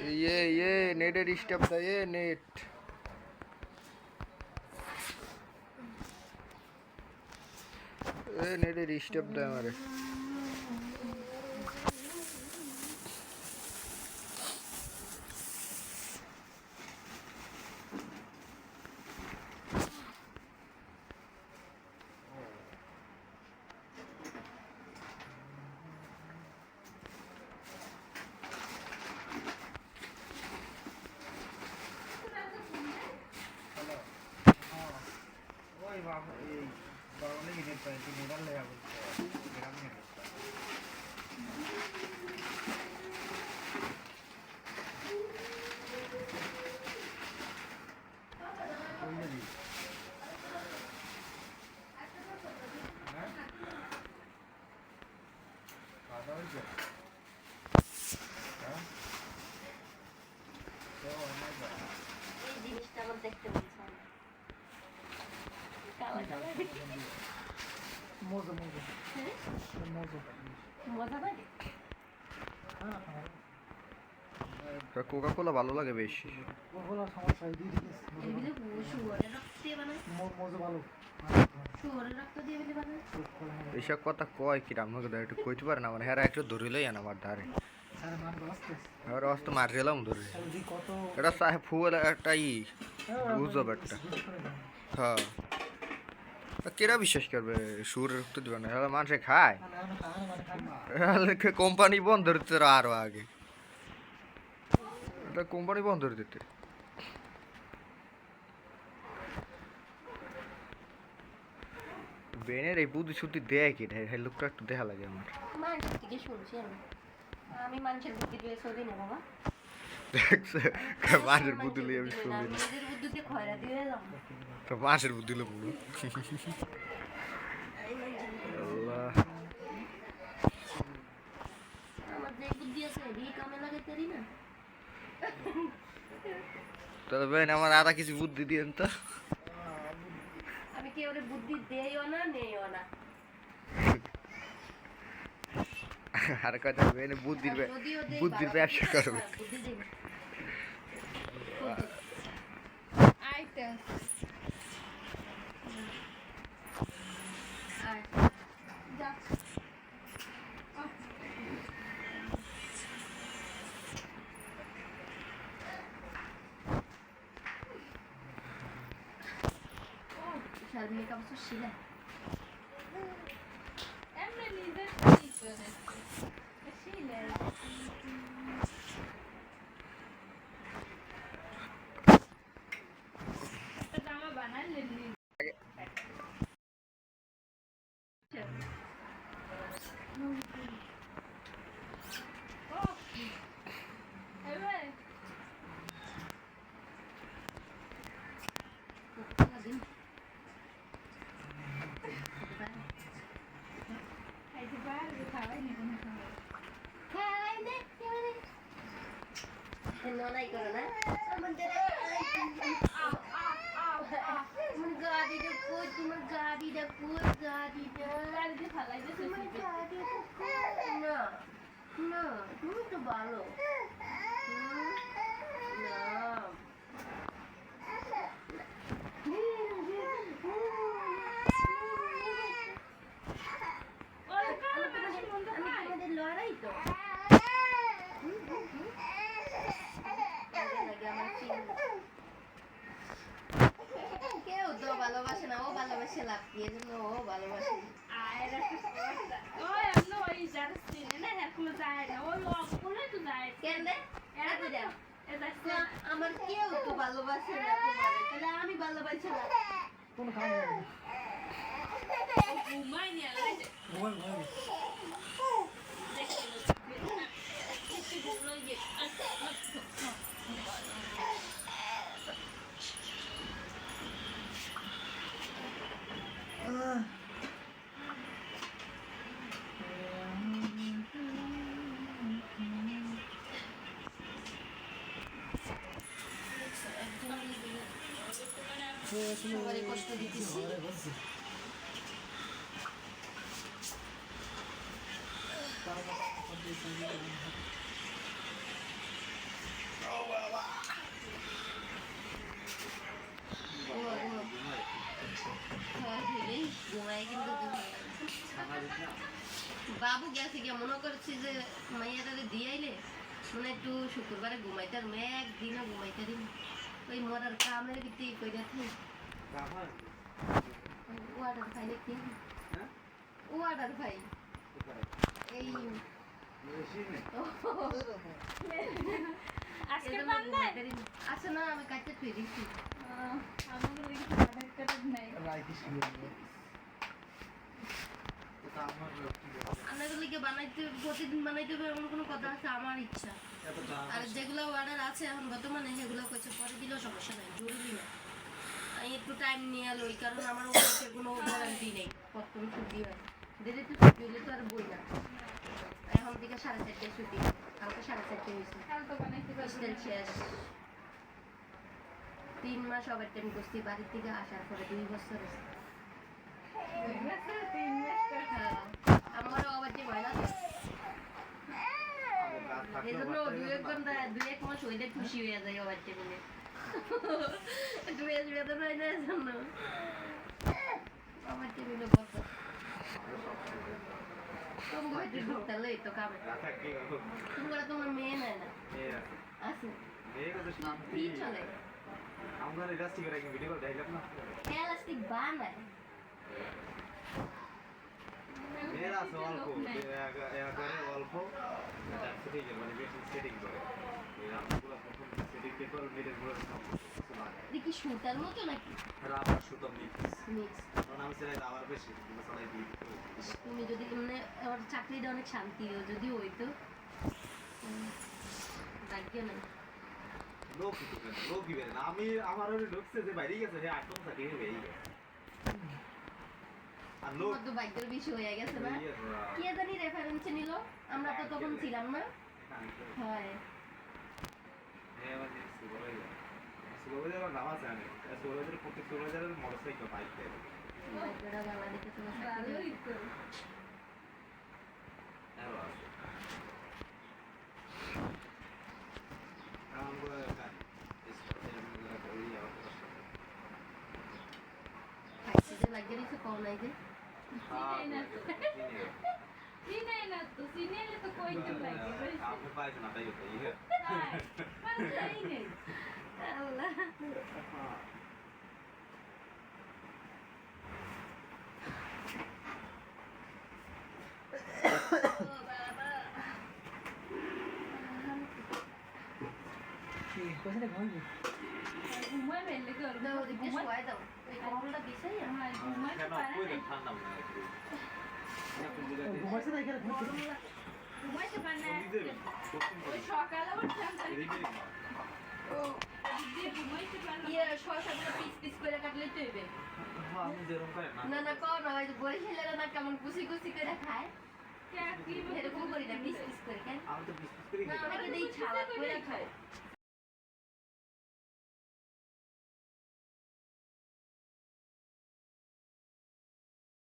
ये ये नेटे डिस्टर्ब था ये नेट ये नेटे डिस्टर्ब था हमारे. এই গরমে গিয়ে পাই তুই মোবাইল লেগে বলছিস গ্রাম নিয়ে এই জিনিসটা আমার দেখতে বলছে কালা কালা মজা মজা। মজা। মজা লাগে? কোকা কোলা ভালো লাগে বেশি। সমস্যা দিয়ে মজা ভালো। এইসব কথা কয় কি ধরে একটু কইতে পারে না মানে হ্যাঁ একটু ধরিলেই না আমার ধারে। আর অস্ত মারিলাম ধরে। এটা সাহেব ফুল একটা ই বুঝব একটা। হ্যাঁ। কেরা বিশ্বাস করবে? সুর রক্ত দিবে না মানুষে খায়। কোম্পানি বন্ধ দিতে আরও আগে। এটা কোম্পানি বন্ধ দিতে। বেনের এই বুদ্ধি শুদ্ধি দেয় কি? এই লোকটা একটু দেখা লাগে আমার। আমি। মানুষের বুদ্ধি না দেখছে মাছের বুদ্ধি লিয়ে আমি শুনি তো বাঁশের বুদ্ধি লো পুরো তবে আমার আদা কিছু বুদ্ধি দিয়েন তো আমি কি ওরে বুদ্ধি দেইও না নেইও না আর কথা বেন বুদ্ধির বে- যদিও দেই, বুদ্ধির ব্যবসা বুদ্ধি করবে। বুদ্ধি মেকআপ তো শিলা এমনি নিজের কি করে শিলে একটা জামা বানালে নি ও এবার খাইতে পারবে খাওয়াই নি কোনো সময় খাওয়াই দে, খাওয়াই দে। ননাই করো না আমাদের গাড়িটা কই তোমার গাড়িটা কই গাড়িটা গাড়ি দিয়ে ফালাই দিয়েছে না না তুমি তো ভালো হুম? না ওই কালো কালো বন্ধ আমি খাই তোমাদের লড়াই তো লাগে আমার চিন কেউ তো ভালোবাসে না ও ভালোবাসে লাভ কি এজন্য ও ভালোবাসে। ওই এমন ওই যার না এরকম যায় না। ওই অপরে তো যায়। কেন রে? এরা তো যাচ্ছে আমার কেউ তো ভালোবাসে না তোমার তাহলে আমি ভালোবাসি না। কোন খাওয়া যাবে ঘুমাই নিয়ে লাগে সবারই কষ্ট দিতেছি বাবু গেছে গিয়ে মনে করছি যে মাইয়াটারে দিয়ে মানে একটু শুক্রবারে ঘুমাইতার মেয়ে একদিনও ঘুমাইতারি ওই মরার কামের ভিত্তি কইরা থাকে ওয়াটার বানাইতে, প্রতিদিন বানাইতে হবে এমন কোনো কথা আছে? আমার ইচ্ছা। আর যেগুলো অর্ডার আছে এখন বর্তমানে, সেগুলো করছে। পরে দিলেও সমস্যা নাই, জরুরি না। একটু টাইম নিয়ে এলো ওই কারণে আমার ওখানে কোনো গ্যারান্টি নেই। কখন ছুটি হয়। দেরি তো ছুটি হলে তো আর বই না। এখন থেকে সাড়ে চারটায় ছুটি। কালকে সাড়ে চারটে হয়েছে। শেষ। তিন মাস ওভার টাইম করছি বাড়ির থেকে আসার পরে দুই বছর আমারও ওভার টাইম হয় না। এই জন্য দুই এক ঘণ্টা দুই এক মাস হইলে খুশি হয়ে যায় ওভার টাইমে এক বেতন হয় না জন্য টাইম হইলে বসে তুমি হয়তো ঢুকতে লই তো কামে তোমরা তোমার মেয়ে নেয় না আছে কি চলে আমরা ইলাস্টিক এর ভিডিও করে দেখলাম না এলাস্টিক বানায় মেয়েরা অল্প অল্প সেটিং করে মেয়েদেরগুলো কি সুতার মতো নাকি? রাবার সুতো মিক্স মিক্স কারণ আমি সেটা রাবার বেশি কিন্তু তুমি যদি মানে আমার চাকরিটা অনেক শান্তি যদি হইতো ভাগ্য লোক লোক না। আমি আমার ওই ঢুকছে যে বাইরে গেছে সে আটটা থাকে বেরিয়ে গেছে। আর লোক তো ভাগ্যের বিষয় হয়ে গেছে না? বেরিয়ে গেছে, আহ, কে জানি রেফারেন্সে নিল? আমরা তো তখন ছিলাম না? হয় হ্যাঁ, আমার যে সুপারভাইজার। সুপারভাইজার আমার নাম আছে আমি। আর সুপারভাইজারের প্রত্যেক সুপারভাইজারের মোটরসাইকেল, বাইক দেয়। ভাগ্যটা বাংলা দেখে তোমার চাকরি ভালোই তো আরও আছে। আমার মনে হয় কাজ। এই সুপারভাইজারগুলো করি, আমার তো কষ্ট হয়। খাইছে যে ভাগ্যের কিছু কম নাই যে হ্যাঁ, চিনাই না তো। চিনি। চিনাই না তো চিনাইলে তো কইতে লাগে আপনি পাইছেন না, তাই তো, ও বাবা ঘুমাই মেলে কর দাও ওদিকে শোয়াই দাও ওই কম্বলটা বিছাই আমার ঘুমাইতে কেন? পারে না একটু। না, কোন জায়গায় না না। ইয়ে পিস পিস করে হ্যাঁ, না। না না কেমন কুচি কুচি করে খায় না পিস পিস করে কেন আমি তো পিস করে না আমাকে দেই ছালা করে খায়